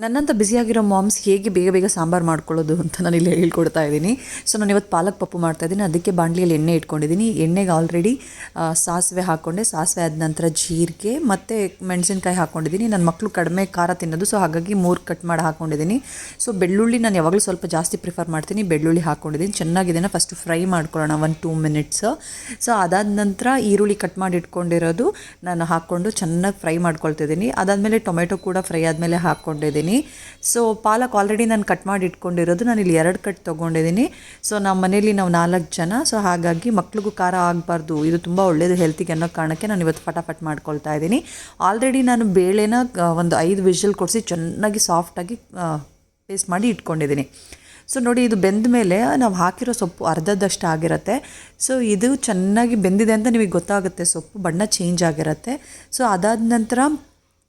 ನನ್ನಂತ ಬ್ಯುಸಿಯಾಗಿರೋ ಮಾಮ್ಸ್ ಹೇಗೆ ಬೇಗ ಬೇಗ ಸಾಂಬಾರು ಮಾಡ್ಕೊಳ್ಳೋದು ಅಂತ ನಾನು ಇಲ್ಲಿ ಹೇಳ್ಕೊಡ್ತಾ ಇದ್ದೀನಿ. ಸೊ ನಾನು ಇವತ್ತು ಪಾಲಕ್ ಪಪ್ಪು ಮಾಡ್ತಾ ಇದ್ದೀನಿ. ಅದಕ್ಕೆ ಬಾಂಡ್ಲಿಯಲ್ಲಿ ಎಣ್ಣೆ ಇಟ್ಕೊಂಡಿದ್ದೀನಿ. ಎಣ್ಣೆಗೆ ಆಲ್ರೆಡಿ ಸಾಸಿವೆ ಹಾಕ್ಕೊಂಡೆ ಸಾಸಿವೆ ಆದ ನಂತರ ಜೀರಿಗೆ ಮತ್ತು ಮೆಣಸಿನ್ಕಾಯಿ ಹಾಕ್ಕೊಂಡಿದ್ದೀನಿ ನನ್ನ ಮಕ್ಕಳು ಕಡಿಮೆ ಖಾರ ತಿನ್ನೋದು ಸೊ ಹಾಗಾಗಿ ಮೂರು ಕಟ್ ಮಾಡಿ ಹಾಕ್ಕೊಂಡಿದ್ದೀನಿ ಸೊ ಬೆಳ್ಳುಳ್ಳಿ ನಾನು ಯಾವಾಗಲೂ ಸ್ವಲ್ಪ ಜಾಸ್ತಿ ಪ್ರಿಫರ್ ಮಾಡ್ತೀನಿ. ಬೆಳ್ಳುಳ್ಳಿ ಹಾಕ್ಕೊಂಡಿದ್ದೀನಿ ಚೆನ್ನಾಗಿ ಇದನ್ನು ಫಸ್ಟು ಫ್ರೈ ಮಾಡ್ಕೊಳ್ಳೋಣ ಒಂದು ಟೂ ಮಿನಿಟ್ಸ್ ಸೊ ಅದಾದ ನಂತರ ಈರುಳ್ಳಿ ಕಟ್ ಮಾಡಿ ಇಟ್ಕೊಂಡಿರೋದು ನಾನು ಹಾಕ್ಕೊಂಡು ಚೆನ್ನಾಗಿ ಫ್ರೈ ಮಾಡ್ಕೊಳ್ತಿದ್ದೀನಿ ಅದಾದಮೇಲೆ ಟೊಮೆಟೊ ಕೂಡ ಫ್ರೈ ಆದಮೇಲೆ ಹಾಕ್ಕೊಂಡಿದ್ದೀನಿ ಸೊ ಪಾಲಕ್ ಆಲ್ರೆಡಿ ನಾನು ಕಟ್ ಮಾಡಿ ಇಟ್ಕೊಂಡಿರೋದು ನಾನು ಇಲ್ಲಿ ಎರಡು ಕಟ್ ತೊಗೊಂಡಿದ್ದೀನಿ. ಸೊ ನಮ್ಮ ಮನೇಲಿ ನಾವು ನಾಲ್ಕು ಜನ. ಸೊ ಹಾಗಾಗಿ ಮಕ್ಳಿಗೂ ಖಾರ ಆಗಬಾರ್ದು. ಇದು ತುಂಬ ಒಳ್ಳೆಯದು ಹೆಲ್ತಿಗೆ ಅನ್ನೋ ಕಾರಣಕ್ಕೆ ನಾನು ಇವತ್ತು ಫಟಾಫಟ್ ಮಾಡ್ಕೊಳ್ತಾ ಇದ್ದೀನಿ. ಆಲ್ರೆಡಿ ನಾನು ಬೇಳೆನ ಒಂದು ಐದು ವಿಷಲ್ ಕೊಡಿಸಿ ಚೆನ್ನಾಗಿ ಸಾಫ್ಟಾಗಿ ಪೇಸ್ಟ್ ಮಾಡಿ ಇಟ್ಕೊಂಡಿದ್ದೀನಿ. ಸೊ ನೋಡಿ ಇದು ಬೆಂದ ಮೇಲೆ ನಾವು ಹಾಕಿರೋ ಸೊಪ್ಪು ಅರ್ಧದಷ್ಟು ಆಗಿರುತ್ತೆ. ಸೊ ಇದು ಚೆನ್ನಾಗಿ ಬೆಂದಿದೆ ಅಂತ ನಿಮಗೆ ಗೊತ್ತಾಗುತ್ತೆ. ಸೊಪ್ಪು ಬಣ್ಣ ಚೇಂಜ್ ಆಗಿರುತ್ತೆ. ಸೊ ಅದಾದ ನಂತರ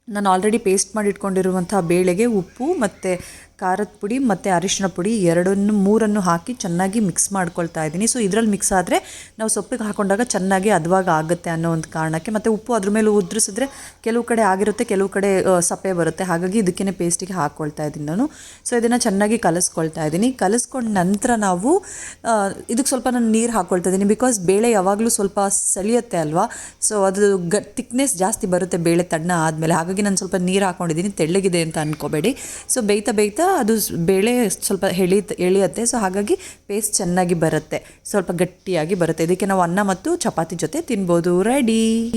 ನಾನು ಆಲ್ರೆಡಿ ಪೇಸ್ಟ್ ಮಾಡಿ ಇಟ್ಕೊಂಡಿರುವಂಥ ಬೇಳೆಗೆ ಉಪ್ಪು ಮತ್ತು ಖಾರದ ಪುಡಿ ಮತ್ತು ಅರಿಶಿನ ಪುಡಿ ಎರಡನ್ನು, ಮೂರನ್ನು ಹಾಕಿ ಚೆನ್ನಾಗಿ ಮಿಕ್ಸ್ ಮಾಡ್ಕೊಳ್ತಾ ಇದ್ದೀನಿ. ಸೊ ಇದರಲ್ಲಿ ಮಿಕ್ಸ್ ಆದರೆ ನಾವು ಸೊಪ್ಪಿಗೆ ಹಾಕೊಂಡಾಗ ಚೆನ್ನಾಗಿ ಅದ್ವಾಗ ಆಗುತ್ತೆ ಅನ್ನೋ ಒಂದು ಕಾರಣಕ್ಕೆ ಮತ್ತು ಉಪ್ಪು ಅದ್ರ ಮೇಲೆ ಉದ್ರಿಸಿದ್ರೆ ಕೆಲವು ಕಡೆ ಆಗಿರುತ್ತೆ, ಕೆಲವು ಕಡೆ ಸಪ್ಪೆ ಬರುತ್ತೆ. ಹಾಗಾಗಿ ಇದಕ್ಕೇ ಪೇಸ್ಟಿಗೆ ಹಾಕ್ಕೊಳ್ತಾ ಇದ್ದೀನಿ ನಾನು. ಸೊ ಇದನ್ನು ಚೆನ್ನಾಗಿ ಕಲಿಸ್ಕೊಳ್ತಾ ಇದ್ದೀನಿ. ಕಲಿಸ್ಕೊಂಡ ನಂತರ ನಾವು ಇದಕ್ಕೆ ಸ್ವಲ್ಪ ನಾನು ನೀರು ಹಾಕ್ಕೊಳ್ತಾ ಇದ್ದೀನಿ ಬಿಕಾಸ್ ಬೇಳೆ ಯಾವಾಗಲೂ ಸ್ವಲ್ಪ ಸೆಳೆಯುತ್ತೆ ಅಲ್ವಾ? ಸೊ ಅದು ಗ ಜಾಸ್ತಿ ಬರುತ್ತೆ ಬೇಳೆ ತಣ್ಣ ಆದಮೇಲೆ. ಹಾಗಾಗಿ ನಾನು ಸ್ವಲ್ಪ ನೀರು ಹಾಕ್ಕೊಂಡಿದ್ದೀನಿ ತೆಳ್ಳಗಿದೆ ಅಂತ ಅನ್ಕೋಬೇಡಿ. ಸೊ ಬೇಯ್ತಾ ಬೇಯ್ತಾ ಅದು ಬೇಳೆ ಸ್ವಲ್ಪ ಎಳಿ, ಎಳಿಯತ್ತೆ. ಸೊ ಹಾಗಾಗಿ ಪೇಸ್ಟ್ ಚೆನ್ನಾಗಿ ಬರುತ್ತೆ. ಸ್ವಲ್ಪ ಗಟ್ಟಿಯಾಗಿ ಬರುತ್ತೆ. ಇದಕ್ಕೆ ನಾವು ಅನ್ನ ಮತ್ತು ಚಪಾತಿ ಜೊತೆ ತಿನ್ಬೋದು. ರೆಡಿ